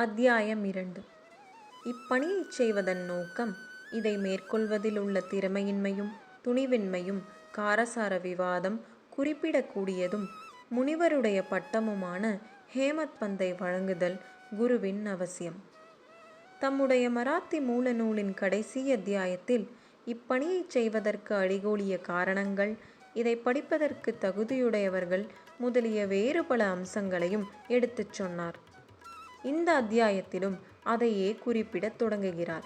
அத்தியாயம் இரண்டு. இப்பணியைச் செய்வதன் நோக்கம் இதை மேற்கொள்வதில் உள்ள திறமையின்மையும் துணிவின்மையும் காரசார விவாதம் குறிப்பிடக்கூடியதும் முனிவருடைய பட்டமுமான ஹேமத் பந்தை வழங்குதல் குருவின் அவசியம். தம்முடைய மராத்தி மூல நூலின் கடைசி அத்தியாயத்தில் இப்பணியைச் செய்வதற்கு அடிகோலிய காரணங்கள் இதை படிப்பதற்கு தகுதியுடையவர்கள் முதலிய வேறு பல அம்சங்களையும் எடுத்துச் சொன்னார். இந்த அத்தியாயத்திலும் அதையே குறிப்பிடத் தொடங்குகிறார்.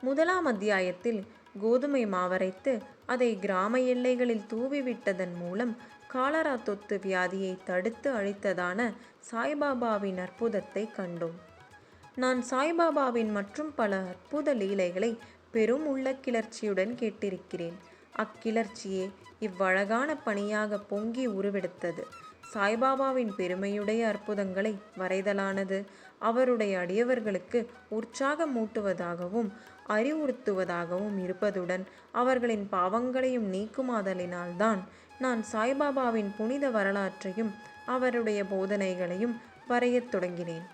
முதலாம் அத்தியாயத்தில் கோதுமை மாவரைத்து அதை கிராம எல்லைகளில் தூவிவிட்டதன் மூலம் காலரா தொத்து வியாதியை தடுத்து அழித்ததான சாய்பாபாவின் அற்புதத்தை கண்டோம். நான் சாய்பாபாவின் மற்றும் பல அற்புத லீலைகளை பெரும் உள்ள கிளர்ச்சியுடன் கேட்டிருக்கிறேன். அக்கிளர்ச்சியே இவ்வழகான பணியாக பொங்கி உருவெடுத்தது. சாய்பாபாவின் பெருமையுடைய அற்புதங்களை வரைதலானது அவருடைய அடியவர்களுக்கு உற்சாகமூட்டுவதாகவும் அறிவுறுத்துவதாகவும் இருப்பதுடன் அவர்களின் பாவங்களையும் நீக்குமாதலினால்தான் நான் சாய்பாபாவின் புனித வரலாற்றையும் அவருடைய போதனைகளையும் வரையத் தொடங்கினேன்.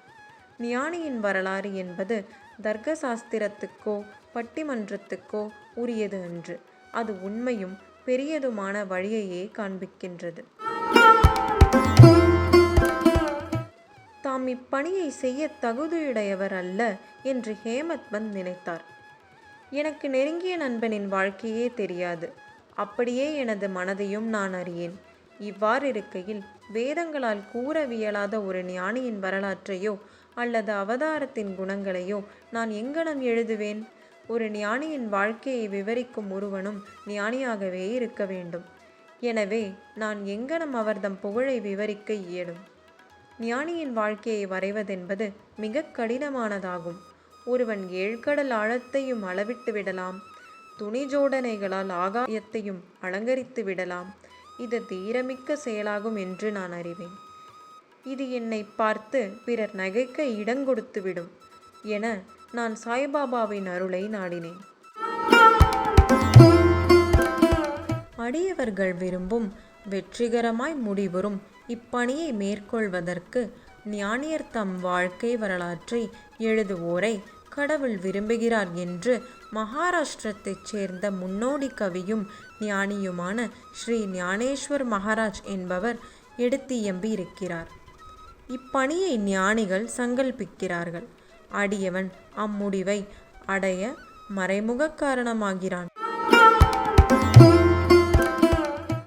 ஞானியின் வரலாறு என்பது தர்க்க சாஸ்திரத்துக்கோ பட்டிமன்றத்துக்கோ உரியது அன்று. அது உண்மையும் பெரியதுமான வழியையே காண்பிக்கின்றது. தாம் இப்பணியை செய்ய தகுதியுடையவர் அல்ல என்று ஹேமத்பந்த் நினைத்தார். எனக்கு நெருங்கிய நண்பனின் வாழ்க்கையே தெரியாது. அப்படியே எனது மனதையும் நான் அறியேன். இவ்வாறு இருக்கையில் வேதங்களால் கூறவியலாத ஒரு ஞானியின் வரலாற்றையோ அல்லது அவதாரத்தின் குணங்களையோ நான் எங்கனம் எழுதுவேன்? ஒரு ஞானியின் வாழ்க்கையை விவரிக்கும் ஒருவனும் ஞானியாகவே இருக்க வேண்டும். எனவே நான் எங்கனம் அவர்தம் புகழை விவரிக்க இயலும்? ஞானியின் வாழ்க்கையை வரைவதென்பது மிக கடினமானதாகும். ஒருவன் ஏழ்கடல் ஆழத்தையும் அளவிட்டு விடலாம். துணி ஜோடனைகளால் ஆகாயத்தையும் அலங்கரித்து விடலாம். இது தீரமிக்க செயலாகும் என்று நான் அறிவேன். இது என்னை பார்த்து பிறர் நகைக்க இடங்கொடுத்துவிடும் என நான் சாய்பாபாவின் அருளை நாடினேன். அடியவர்கள் விரும்பும் வெற்றிகரமாய் முடிவரும் இப்பணியை மேற்கொள்வதற்கு ஞானியர் தம் வாழ்க்கை வரலாற்றை எழுதுவோரை கடவுள் விரும்புகிறார் என்று மகாராஷ்டிரத்தைச் சேர்ந்த முன்னோடி கவியும் ஞானியுமான ஸ்ரீ ஞானேஸ்வர் மகாராஜ் என்பவர் எடுத்தியம்பி இருக்கிறார் இப்பணியை ஞானிகள் சங்கல்பிக்கிறார்கள். அடியவன் அம்முடிவை அடைய மறைமுக காரணமாகிறான்.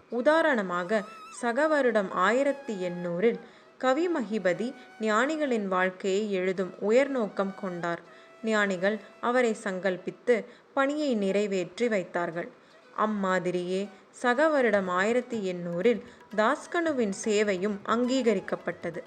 உதாரணமாக சக வருடம் ஆயிரத்தி எண்ணூறில் கவி மகிபதி ஞானிகளின் வாழ்க்கையை எழுதும் உயர் நோக்கம் கொண்டார். ஞானிகள் அவரை சங்கல்பித்து பணியை நிறைவேற்றி வைத்தார்கள். அம்மாதிரியே சக வருடம் ஆயிரத்தி எண்ணூறில் தாஸ்கனுவின் சேவையும் அங்கீகரிக்கப்பட்டது.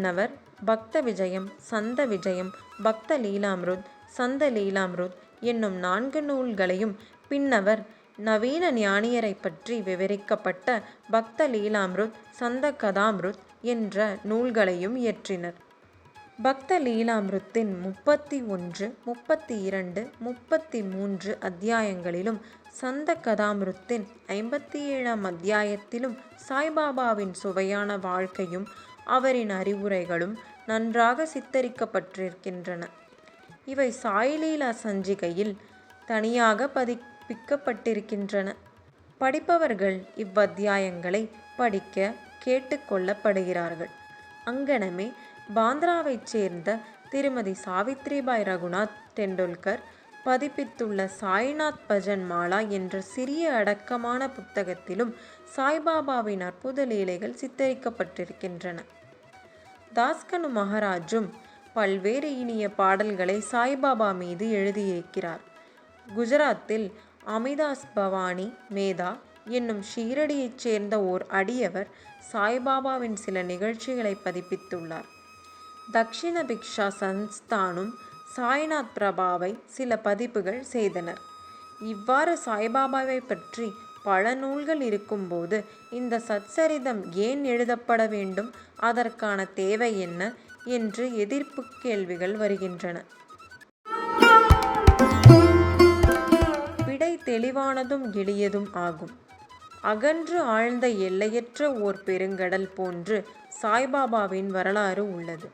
முன்னவர் பக்த விஜயம் சந்த விஜயம் பக்த லீலாம்ருத் சந்த லீலாம்ருத் என்னும் நான்கு நூல்களையும் பின்னவர் நவீன ஞானியரை பற்றி விவரிக்கப்பட்ட பக்த லீலாம்ருத் சந்த கதாம்ருத் என்ற நூல்களையும் இயற்றினர். பக்த லீலாமிருத்தின் முப்பத்தி ஒன்று முப்பத்தி இரண்டு முப்பத்தி மூன்று அத்தியாயங்களிலும் சந்த கதாமிருத்தின் ஐம்பத்தி ஏழாம் அத்தியாயத்திலும் சாய்பாபாவின் சுவையான வாழ்க்கையும் அவரின் அறிவுரைகளும் நன்றாக சித்தரிக்கப்பட்டிருக்கின்றன. இவை சாய்லீலா சஞ்சிகையில் தனியாக பதிப்பிக்கப்பட்டிருக்கின்றன. படிப்பவர்கள் இவ்வத்தியாயங்களை படிக்க கேட்டுக்கொள்ளப்படுகிறார்கள் அங்கனமே பாந்திராவைச் சேர்ந்த திருமதி சாவித்ரிபாய் ரகுநாத் டெண்டுல்கர் பதிப்பித்துள்ள சாய்நாத் பஜன் மாலா என்ற சிறிய அடக்கமான புத்தகத்திலும் சாய்பாபாவின் அற்புத லீலைகள் சித்தரிக்கப்பட்டிருக்கின்றன. தாஸ்கனு மகாராஜும் பல்வேறு இனிய பாடல்களை சாய்பாபா மீது எழுதியிருக்கிறார். குஜராத்தில் அமிதாஸ் பவானி மேதா என்னும் ஷீரடியைச் சேர்ந்த ஓர் அடியவர் சாய்பாபாவின் சில நிகழ்ச்சிகளை பதிப்பித்துள்ளார். தக்ஷிண பிக்ஷா சன்ஸ்தானும் சாய்நாத் பிரபாவை சில பதிப்புகள் செய்தனர். இவ்வாறு சாய்பாபாவை பற்றி பல நூல்கள் இருக்கும்போது இந்த சச்சரிதம் ஏன் எழுதப்பட வேண்டும்? அதற்கான தேவை என்ன? என்று எதிர்ப்பு கேள்விகள் வருகின்றன. விடை தெளிவானதும் எளியதும் ஆகும். அகன்று ஆழ்ந்த எல்லையற்ற ஓர் பெருங்கடல் போன்று சாய்பாபாவின் வரலாறு உள்ளது.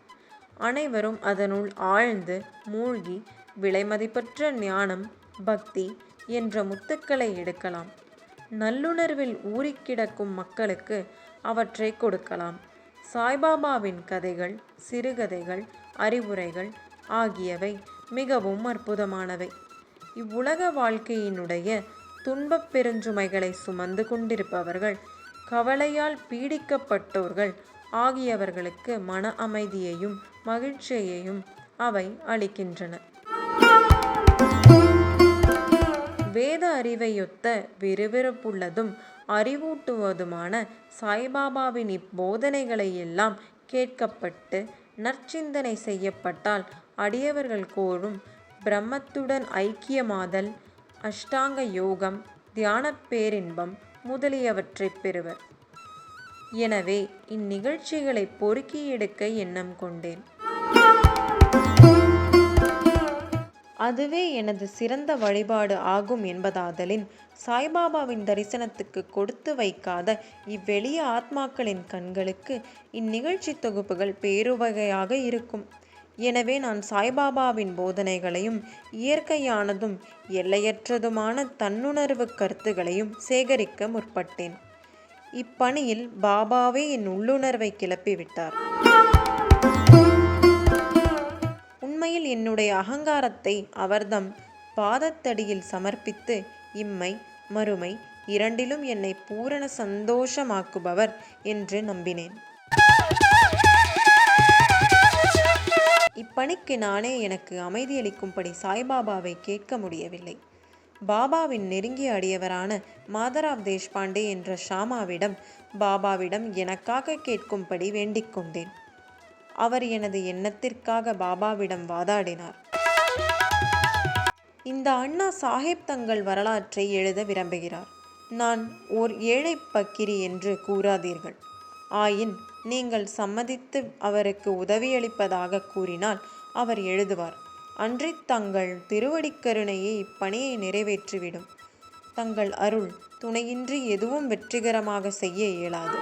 அனைவரும் அதனுள் ஆழ்ந்து மூழ்கி விலைமதிப்பற்ற ஞானம் பக்தி என்ற முத்துக்களை எடுக்கலாம். நல்லுணர்வில் ஊறிக்கிடக்கும் மக்களுக்கு அவற்றை கொடுக்கலாம். சாய்பாபாவின் கதைகள் சிறுகதைகள் அறிவுரைகள் ஆகியவை மிகவும் அற்புதமானவை. இவ்வுலக வாழ்க்கையினுடைய துன்பப் பெருஞ்சுமைகளை சுமந்து கொண்டிருப்பவர்கள் கவலையால் பீடிக்கப்பட்டோர்கள் ஆகியவர்களுக்கு மன அமைதியையும் மகிழ்ச்சியையும் அவை அளிக்கின்றன. வேத அறிவையொத்த விறுவிறுப்புள்ளதும் அறிவூட்டுவதுமான சாய்பாபாவின் இப்போதனைகளை எல்லாம் கேட்கப்பட்டு நற்சிந்தனை செய்யப்பட்டால் அடியவர்கள் கோரும் பிரம்மத்துடன் ஐக்கியமாதல் அஷ்டாங்க யோகம் தியானப் பேரின்பம் முதலியவற்றைப் பெறுவர். எனவே இந்நிகழ்ச்சிகளை பொறுக்கி எடுக்க எண்ணம் கொண்டேன். அதுவே எனது சிறந்த வழிபாடு ஆகும் என்பதாதலின் சாய்பாபாவின் தரிசனத்துக்கு கொடுத்து வைக்காத இவ்வெளிய ஆத்மாக்களின் கண்களுக்கு இந்நிகழ்ச்சி தொகுப்புகள் பேருவகையாக இருக்கும். எனவே நான் சாய்பாபாவின் போதனைகளையும் இயற்கையானதும் எல்லையற்றதுமான தன்னுணர்வு கருத்துகளையும் சேகரிக்க முற்பட்டேன். இப்பணியில் பாபாவே என் உள்ளுணர்வை கிளப்பிவிட்டார். உண்மையில் என்னுடைய அகங்காரத்தை அவர்தம் பாதத்தடியில் சமர்ப்பித்து இம்மை மறுமை இரண்டிலும் என்னை பூரண சந்தோஷமாக்குபவர் என்று நம்பினேன். இப்பணிக்கு நானே எனக்கு அமைதியளிக்கும்படி சாய்பாபாவை கேட்க முடியவில்லை. பாபாவின் நெருங்கிய அடியவரான மாதராவ் தேஷ்பாண்டே என்ற ஷாமாவிடம் பாபாவிடம் எனக்காக கேட்கும்படி வேண்டிக் கொண்டேன். அவர் எனது எண்ணத்திற்காக பாபாவிடம் வாதாடினார். இந்த அண்ணா சாஹேப் தங்கள் வரலாற்றை எழுத விரும்புகிறார். நான் ஓர் ஏழை பக்கிரி என்று கூறாதீர்கள். ஆயின் நீங்கள் சம்மதித்து அவருக்கு உதவியளிப்பதாக கூறினால் அவர் எழுதுவார். அன்றி தங்கள் திருவடிக்கருணையை இப்பணியை நிறைவேற்றிவிடும். தங்கள் அருள் துணையின்றி எதுவும் வெற்றிகரமாக செய்ய இயலாது.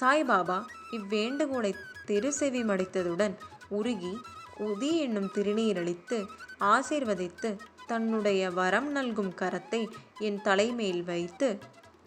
சாய்பாபா இவ்வேண்டுகோளை திருசெவி மடித்ததுடன் உருகி உதி என்னும் திருநீரளித்து ஆசீர்வதித்து தன்னுடைய வரம் நல்கும் கரத்தை என் தலைமேல் வைத்து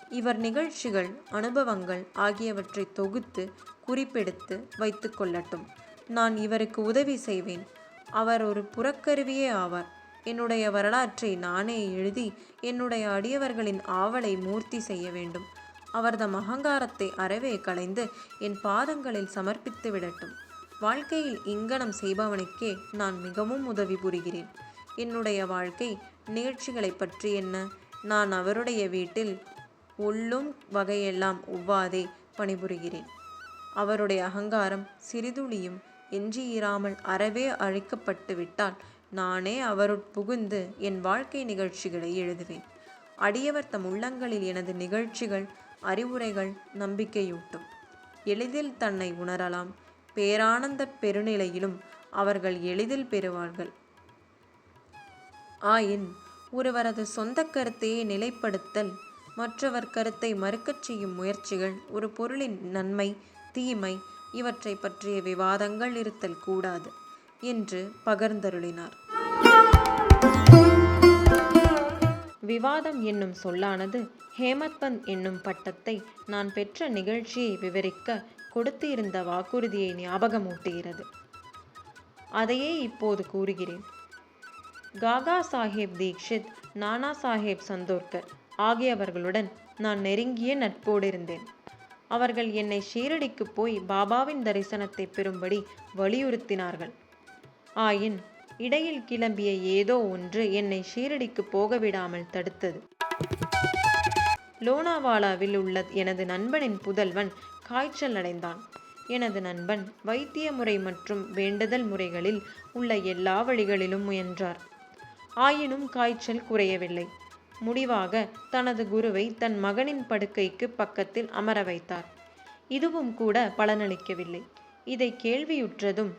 இவர் நிகழ்ச்சிகள் அனுபவங்கள் ஆகியவற்றை தொகுத்து குறிப்பெடுத்து வைத்து கொள்ளட்டும். நான் இவருக்கு உதவி செய்வேன். அவர் ஒரு புறக்கருவியே ஆவார். என்னுடைய வரலாற்றை நானே எழுதி என்னுடைய அடியவர்களின் ஆவலை மூர்த்தி செய்ய வேண்டும். அவரது அகங்காரத்தை அறவே களைந்து என் பாதங்களில் சமர்ப்பித்து விடட்டும். வாழ்க்கையில் இங்கனம் செய்பவனுக்கே நான் மிகவும் உதவி புரிகிறேன். என்னுடைய வாழ்க்கை நிகழ்ச்சிகளை பற்றி என்ன? நான் அவருடைய வீட்டில் உள்ளும் வகையெல்லாம் ஒவ்வாதே பணிபுரிகிறேன். அவருடைய அகங்காரம் சிறிதுளியும் எஞ்சியிராமல் அறவே அழிக்கப்பட்டு விட்டால் நானே அவருட் புகுந்து என் வாழ்க்கை நிகழ்ச்சிகளை எழுதுவேன். அடியவர் தம் உள்ளங்களில் எனது நிகழ்ச்சிகள் அறிவுரைகள் நம்பிக்கையூட்டும். எளிதில் தன்னை உணரலாம். பேரானந்த பெருநிலையிலும் அவர்கள் எளிதில் பெறுவார்கள். ஆயின் ஒருவரது சொந்த கருத்தையே நிலைப்படுத்தல் மற்றவர் கருத்தை மறுக்கச் செய்யும் முயற்சிகள் ஒரு பொருளின் நன்மை தீமை இவற்றை பற்றிய விவாதங்கள் இருத்தல் கூடாது என்று பகர்ந்தருளினார். விவாதம் என்னும் சொல்லானது ஹேமத்பந்த் என்னும் பட்டத்தை நான் பெற்ற நிகழ்ச்சியை விவரிக்க கொடுத்து இருந்த வாக்குறுதியை ஞாபகமூட்டுகிறது. அதையே இப்போது கூறுகிறேன். காகா சாஹேப் தீக்ஷித் நானா சாஹேப் சந்தோர்கர் ஆகியவர்களுடன் நான் நெருங்கிய நட்போடு இருந்தேன். அவர்கள் என்னை ஷீரடிக்கு போய் பாபாவின் தரிசனத்தை பெறும்படி வலியுறுத்தினார்கள். ஆயின் இடையில் கிளம்பிய ஏதோ ஒன்று என்னை ஷீரடிக்கு போக விடாமல் தடுத்தது. லோனாவாலாவில் உள்ள எனது நண்பனின் புதல்வன் காய்ச்சல் அடைந்தான். எனது நண்பன் வைத்திய முறை மற்றும் வேண்டுதல் முறைகளில் உள்ள எல்லா வழிகளிலும் முயன்றார். ஆயினும் காய்ச்சல் குறையவில்லை. முடிவாக தனது குருவை தன் மகனின் படுக்கைக்கு பக்கத்தில் அமர வைத்தார். இதுவும் கூட பலனளிக்கவில்லை. இதை கேள்வியுற்றதும்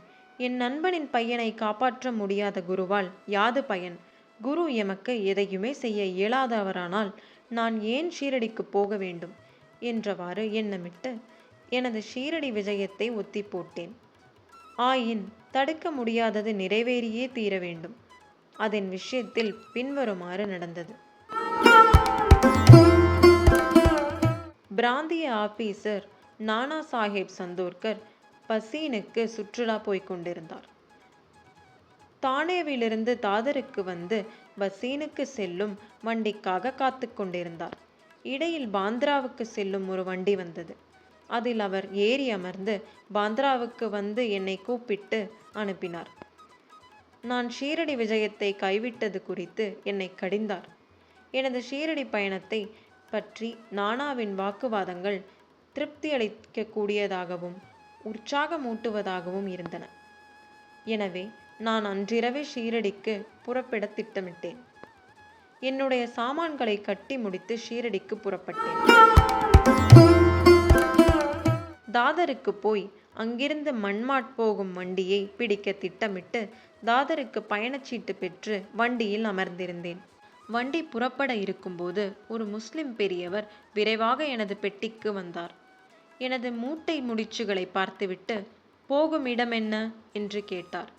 என் நண்பனின் பையனை காப்பாற்ற முடியாத குருவால் யாது பயன்? குரு எமக்கு எதையுமே செய்ய இயலாதவரானால் நான் ஏன் ஷீரடிக்கு போக வேண்டும்? என்றவாறு எண்ணமிட்டு எனது ஷீரடி விஜயத்தை ஒத்தி போட்டேன். ஆயின் தடுக்க முடியாதது நிறைவேறியே தீர வேண்டும். அதன் விஷயத்தில் பின்வருமாறு நடந்தது. பிராந்திய ஆபீசர் நானா சாஹேப் சந்தோர்கர் பசீனுக்கு சுற்றுலா போய்க் கொண்டிருந்தார். தானேவிலிருந்து தாதருக்கு வந்து பசீனுக்கு செல்லும் வண்டிக்காக காத்து கொண்டிருந்தார். இடையில் பாந்திராவுக்கு செல்லும் ஒரு வண்டி வந்தது. அதில் அவர் ஏறி அமர்ந்து பாந்திராவுக்கு வந்து என்னை கூப்பிட்டு அனுப்பினார். நான் ஷீரடி விஜயத்தை கைவிட்டது குறித்து என்னை கடிந்தார். எனது ஷீரடி பயணத்தை பற்றி நானாவின் வாக்குவாதங்கள் திருப்தி அளிக்கக்கூடியதாகவும் உற்சாகமூட்டுவதாகவும் இருந்தன. எனவே நான் அன்றிரவே ஷீரடிக்கு புறப்பட திட்டமிட்டேன். என்னுடைய சாமான்களை கட்டி முடித்து ஷீரடிக்கு புறப்பட்டேன். தாதருக்கு போய் அங்கிருந்து மண்மாட் போகும் வண்டியை பிடிக்க திட்டமிட்டு தாதருக்கு பயணச்சீட்டு பெற்று வண்டியில் அமர்ந்திருந்தேன். வண்டி புறப்பட இருக்கும்போது ஒரு முஸ்லிம் பெரியவர் விரைவாக எனது பெட்டிக்கு வந்தார். எனது மூட்டை முடிச்சுகளை பார்த்துவிட்டு போகும் இடம் என்ன என்று கேட்டார்.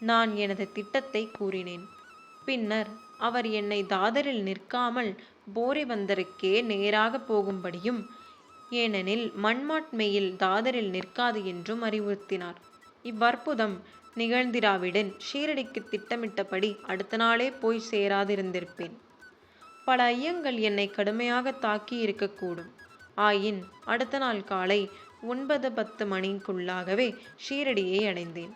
நான் எனது திட்டத்தை கூறினேன். பின்னர் அவர் என்னை தாதரில் நிற்காமல் போரிவந்தருக்கே நேராக போகும்படியும் ஏனெனில் மண்மாட்மையில் தாதரில் நிற்காது என்றும் அறிவுறுத்தினார். இவ்வற்புதம் நிகழ்ந்திராவிடன் ஷீரடிக்கு திட்டமிட்டபடி அடுத்த நாளே போய் சேராதிருந்திருப்பேன். பல ஐயங்கள் என்னை கடுமையாக தாக்கி இருக்கக்கூடும் ஆயின் அடுத்த நாள் காலை ஒன்பது பத்து மணிக்குள்ளாகவே ஷீரடியை அடைந்தேன்.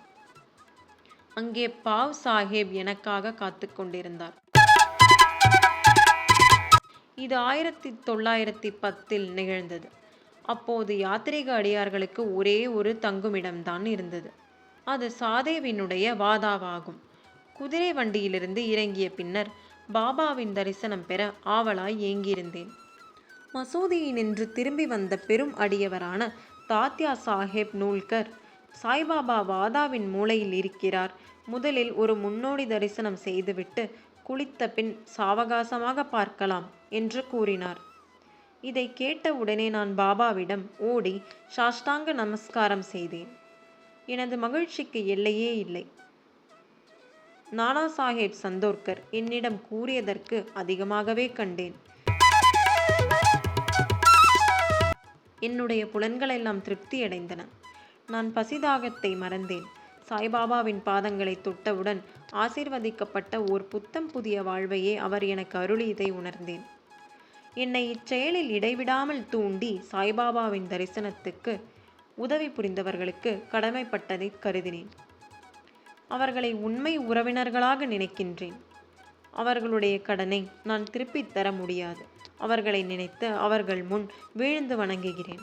அங்கே பாவ் சாஹேப் எனக்காக காத்து கொண்டிருந்தார். இது ஆயிரத்தி தொள்ளாயிரத்தி பத்தில் நிகழ்ந்தது. அப்போது யாத்திரிக அடியார்களுக்கு ஒரே ஒரு தங்குமிடம்தான் இருந்தது. அது சாதேவினுடைய வாதாவாகும். குதிரை வண்டியிலிருந்து இறங்கிய பின்னர் பாபாவின் தரிசனம் பெற ஆவலாய் ஏங்கியிருந்தேன். மசூதியில் நின்று திரும்பி வந்த பெரும் அடியவரான தாத்யா சாஹேப் நூல்கர் சாய்பாபா வாதாவின் மூலையில் இருக்கிறார். முதலில் ஒரு முன்னோடி தரிசனம் செய்துவிட்டு குளித்த பின் சாவகாசமாக பார்க்கலாம் என்று கூறினார். இதை கேட்ட உடனே நான் பாபாவிடம் ஓடி சாஷ்டாங்க நமஸ்காரம் செய்தேன். எனது மகிழ்ச்சிக்கு எல்லையே இல்லை. நானா சாஹேப் சந்தோர்கர் என்னிடம் கூறியதற்கு அதிகமாகவே கண்டேன். என்னுடைய புலன்களெல்லாம் திருப்தி அடைந்தன நான் பசிதாகத்தை மறந்தேன். சாய்பாபாவின் பாதங்களை தொட்டவுடன் ஆசீர்வதிக்கப்பட்ட ஓர் புத்தம் புதிய வாழ்வையே அவர் எனக்கு அருளியதை உணர்ந்தேன். என்னை இச்செயலில் இடைவிடாமல் தூண்டி சாய்பாபாவின் தரிசனத்துக்கு உதவி புரிந்தவர்களுக்கு கடமைப்பட்டதை கருதினேன். அவர்களை உண்மை உறவினர்களாக நினைக்கின்றேன். அவர்களுடைய கடனை நான் திருப்பித் தர முடியாது. அவர்களை நினைத்து அவர்கள் முன் வீழ்ந்து வணங்குகிறேன்.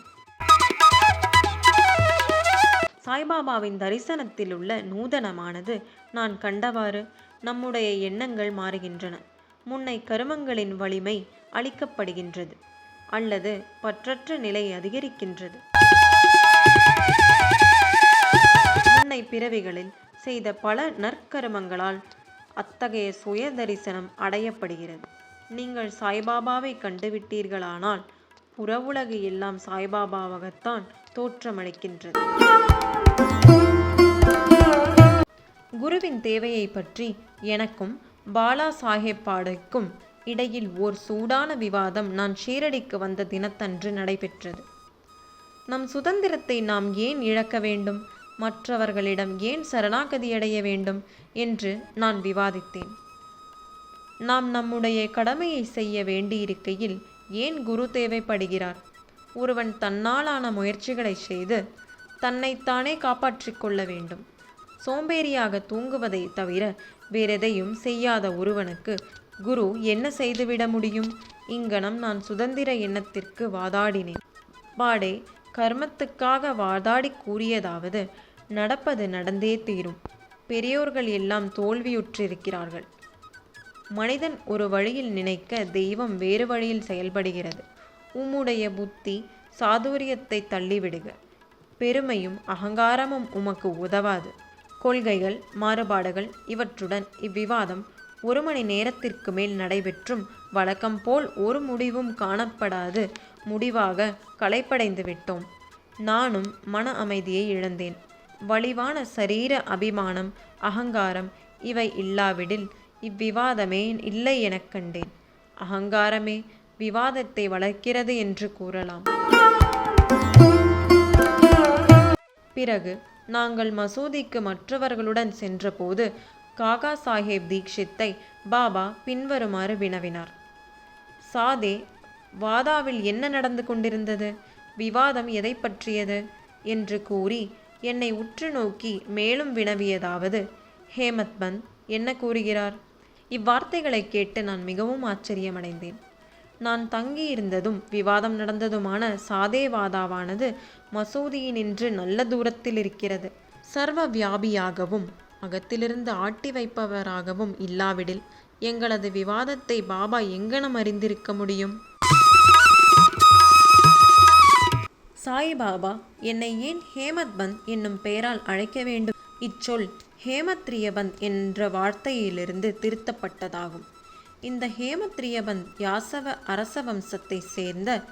சாய்பாபாவின் தரிசனத்தில் உள்ள நூதனமானது நான் கண்டவாறு நம்முடைய எண்ணங்கள் மாறுகின்றன. முன்னை கருமங்களின் வலிமை அளிக்கப்படுகின்றது. அல்லது பற்றற்ற நிலை அதிகரிக்கின்றது. முன்னை பிறவிகளில் செய்த பல நற்கருமங்களால் அத்தகைய சுய தரிசனம் அடையப்படுகிறது. நீங்கள் சாய்பாபாவை கண்டுவிட்டீர்களானால் புறவுலகு எல்லாம் சாய்பாபாவாகத்தான் தோற்றமளிக்கின்றது. குருவின் தேவையை பற்றி எனக்கும் பாலா சாஹேப் பாடைக்கும் இடையில் ஓர் சூடான விவாதம் நான் ஷீரடிக்கு வந்த தினத்தன்று நடைபெற்றது. நம் சுதந்திரத்தை நாம் ஏன் இழக்க வேண்டும்? மற்றவர்களிடம் ஏன் சரணாகதியடைய வேண்டும் என்று நான் விவாதித்தேன். நாம் நம்முடைய கடமையை செய்ய வேண்டியிருக்கையில் ஏன் குரு தேவைப்படுகிறார்? ஒருவன் தன்னாலான முயற்சிகளை செய்து தன்னைத்தானே காப்பாற்றிக் கொள்ள வேண்டும். சோம்பேறியாக தூங்குவதை தவிர வேறெதையும் செய்யாத ஒருவனுக்கு குரு என்ன செய்துவிட முடியும்? இங்கனம் நான் சுதந்திர எண்ணத்திற்கு வாதாடினேன். பாடே கர்மத்துக்காக வாதாடி கூறியதாவது நடப்பது நடந்தே தீரும். பெரியோர்கள் எல்லாம் தோல்வியுற்றிருக்கிறார்கள். மனிதன் ஒரு வழியில் நினைக்க தெய்வம் வேறு வழியில் செயல்படுகிறது. உம்முடைய புத்தி சாதுரியத்தை தள்ளிவிடுக. பெருமையும் அகங்காரமும் உமக்கு உதவாது. கொள்கைகள் மாறுபாடுகள் இவற்றுடன் இவ்விவாதம் ஒரு மணி நேரத்திற்கு மேல் நடைபெற்றும் வழக்கம் போல் ஒரு முடிவும் காணப்படாது. முடிவாக களைப்படைந்து விட்டோம் நானும் மன அமைதியை இழந்தேன். வலிவான சரீர அபிமானம் அகங்காரம் இவை இல்லாவிடில் இவ்விவாதமே இல்லை எனக் கண்டேன். அகங்காரமே விவாதத்தை வளர்க்கிறது என்று கூறலாம். பிறகு நாங்கள் மசூதிக்கு மற்றவர்களுடன் சென்றபோது காகா சாஹேப் தீக்ஷித்தை பாபா பின்வருமாறு வினவினார். சாதே வாதாவில் என்ன நடந்து கொண்டிருந்தது? விவாதம் எதை பற்றியது? என்று கூறி என்னை உற்று நோக்கி மேலும் வினவியதாவது. ஹேமத் பந்த் என்ன கூறுகிறார்? இவ்வார்த்தைகளை கேட்டு நான் மிகவும் ஆச்சரியமடைந்தேன். நான் தங்கியிருந்ததும் விவாதம் நடந்ததுமான சாதேவாதாவானது மசூதியினின்று நல்ல தூரத்தில் இருக்கிறது சர்வ வியாபியாகவும் அகத்திலிருந்து ஆட்டி வைப்பவராகவும் இல்லாவிடில் எங்களது விவாதத்தை பாபா எங்கனம் அறிந்திருக்க முடியும்? சாய்பாபா என்னை ஏன் ஹேமத்பந்த் என்னும் பெயரால் அழைக்க வேண்டும்? இச்சொல் ஹேமத்ரியபந்த் என்ற வார்த்தையிலிருந்து திருத்தப்பட்டதாகும். இந்த ஹேமத்ரியபந்த் யாசவ அரச வம்சத்தை சேர்ந்த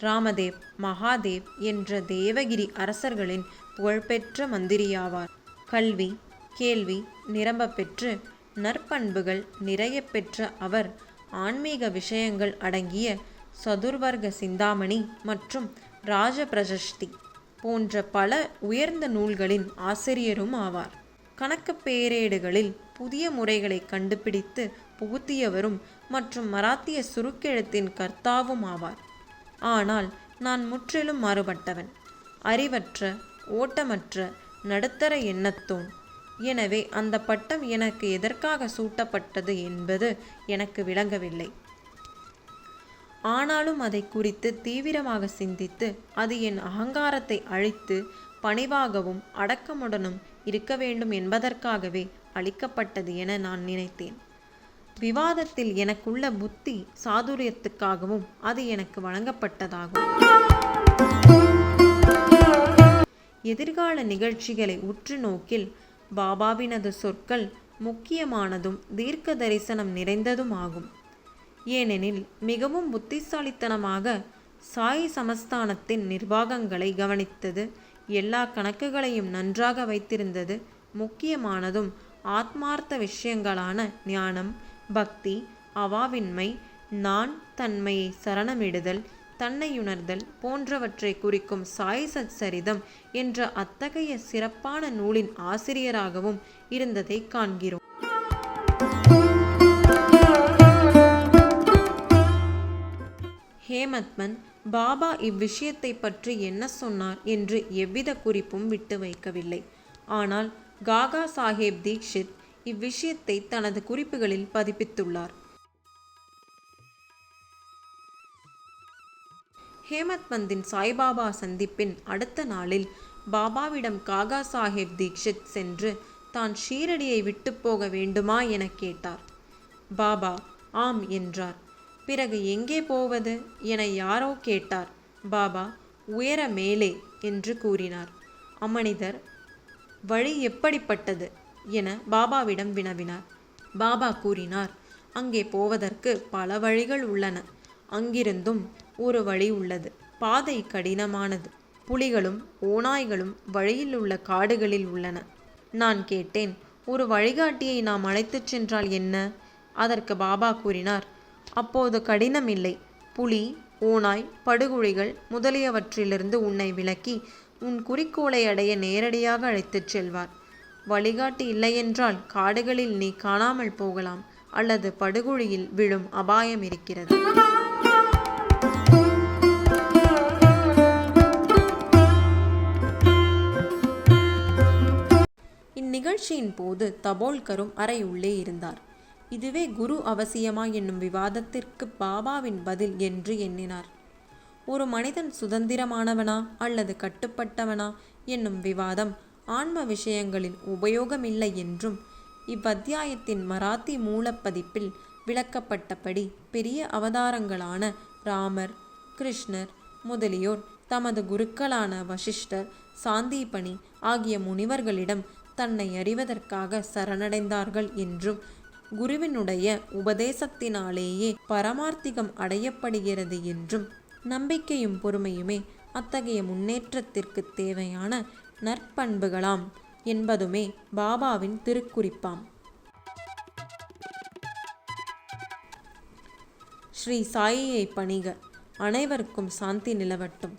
ராமதேவ் மகாதேவ் என்ற தேவகிரி அரசர்களின் புகழ்பெற்ற மந்திரியாவார். கல்வி கேள்வி நிரம்ப பெற்று நற்பண்புகள் நிறைய பெற்ற அவர் ஆன்மீக விஷயங்கள் அடங்கிய சதுர்வர்க சிந்தாமணி மற்றும் ராஜபிரசஸ்தி போன்ற பல உயர்ந்த நூல்களின் ஆசிரியரும் ஆவார். கணக்கு பேரேடுகளில் புதிய முறைகளை கண்டுபிடித்து புகுத்தியவரும் மற்றும் மராத்திய சுருக்கெழுத்தின் கர்த்தாவும் ஆவார். ஆனால் நான் முற்றிலும் மாறுபட்டவன். அறிவற்ற ஓட்டமற்ற நடுத்தர எண்ணத்தோன். எனவே அந்த பட்டம் எனக்கு எதற்காக சூட்டப்பட்டது என்பது எனக்கு விளங்கவில்லை. ஆனாலும் அதை குறித்து தீவிரமாக சிந்தித்து அது என் அகங்காரத்தை அழித்து பணிவாகவும் அடக்கமுடனும் இருக்க வேண்டும் என்பதற்காகவே அளிக்கப்பட்டது என நான் நினைத்தேன். விவாதத்தில் எனக்குள்ள புத்தி சாதுரியத்துக்காகவும் அது எனக்கு வழங்கப்பட்டதாகும். எதிர்கால நிகழ்ச்சிகளை உற்று நோக்கில் பாபாவினது சொற்கள் முக்கியமானதும் தீர்க்க தரிசனம் நிறைந்ததும் ஆகும். ஏனெனில் மிகவும் புத்திசாலித்தனமாக சாய் சமஸ்தானத்தின் நிர்வாகங்களை கவனித்தது. எல்லா கணக்குகளையும் நன்றாக வைத்திருந்தது. முக்கியமானதும் ஆத்மார்த்த விஷயங்களான ஞானம் பக்தி அவாவின்மை நான் தன்மையை சரணமிடுதல் தன்னையுணர்தல் போன்றவற்றை குறிக்கும் சாய் சச்சரிதம் என்ற அத்தகைய சிறப்பான நூலின் ஆசிரியராகவும் இருந்ததை காண்கிறோம். ஹேமத்மன் பாபா இவ்விஷயத்தை பற்றி என்ன சொன்னார்? என்று எவ்வித குறிப்பும் விட்டு வைக்கவில்லை. ஆனால் காகா சாஹேப் தீக்ஷித் இவ்விஷயத்தை தனது குறிப்புகளில் பதிப்பித்துள்ளார். ஹேமத்மந்தின் சாய்பாபா சந்திப்பின் அடுத்த நாளில் பாபாவிடம் காகா சாஹேப் தீக்ஷித் சென்று தான் ஷீரடியை விட்டு போக வேண்டுமா? என கேட்டார். பாபா ஆம் என்றார். பிறகு எங்கே போவது என யாரோ கேட்டார். பாபா உயர மேலே என்று கூறினார். அமனிதர் வழி எப்படிப்பட்டது? என பாபாவிடம் வினவினார். பாபா கூறினார் அங்கே போவதற்கு பல வழிகள் உள்ளன. அங்கிருந்தும் ஒரு வழி உள்ளது. பாதை கடினமானது. புலிகளும் ஓநாய்களும் வழியில் உள்ள காடுகளில் உள்ளன. நான் கேட்டேன் ஒரு வழிகாட்டியை நாம் அழைத்துச் சென்றால் என்ன? அதற்கு பாபா கூறினார் அப்போது கடினம் இல்லை புலி ஓநாய் படுகுழிகள் முதலியவற்றிலிருந்து உன்னை விலக்கி உன் குறிக்கோளை அடைய நேரடியாக அழைத்துச் செல்வார். வழிகாட்டி இல்லையென்றால் காடுகளில் நீ காணாமல் போகலாம் அல்லது படுகுழியில் விழும் அபாயம் இருக்கிறது. இந்நிகழ்ச்சியின் போது தபோல்கரும் அறை உள்ளே இருந்தார். இதுவே குரு அவசியமா என்னும் விவாதத்திற்கு பாபாவின் பதில் என்று எண்ணினார். ஒரு மனிதன் சுதந்திரமானவனா அல்லது கட்டுப்பட்டவனா என்னும் விவாதம் ஆன்ம விஷயங்களில் உபயோகமில்லை என்றும் இவ்வத்தியாயத்தின் மராத்தி மூலப்பதிப்பில் விளக்கப்பட்டபடி பெரிய அவதாரங்களான ராமர் கிருஷ்ணர் முதலியோர் தமது குருக்களான வசிஷ்டர் சாந்தீபனி ஆகிய முனிவர்களிடம் தன்னை அறிவதற்காக சரணடைந்தார்கள் என்றும் குருவினுடைய உபதேசத்தினாலேயே பரமார்த்திகம் அடையப்படுகிறது என்றும் நம்பிக்கையும் பொறுமையுமே அத்தகைய முன்னேற்றத்திற்கு தேவையான நற்பண்புகளாம் என்பதுமே பாபாவின் திருக்குறிப்பாம். ஸ்ரீ சாயியை பணிக அனைவருக்கும் சாந்தி நிலவட்டும்.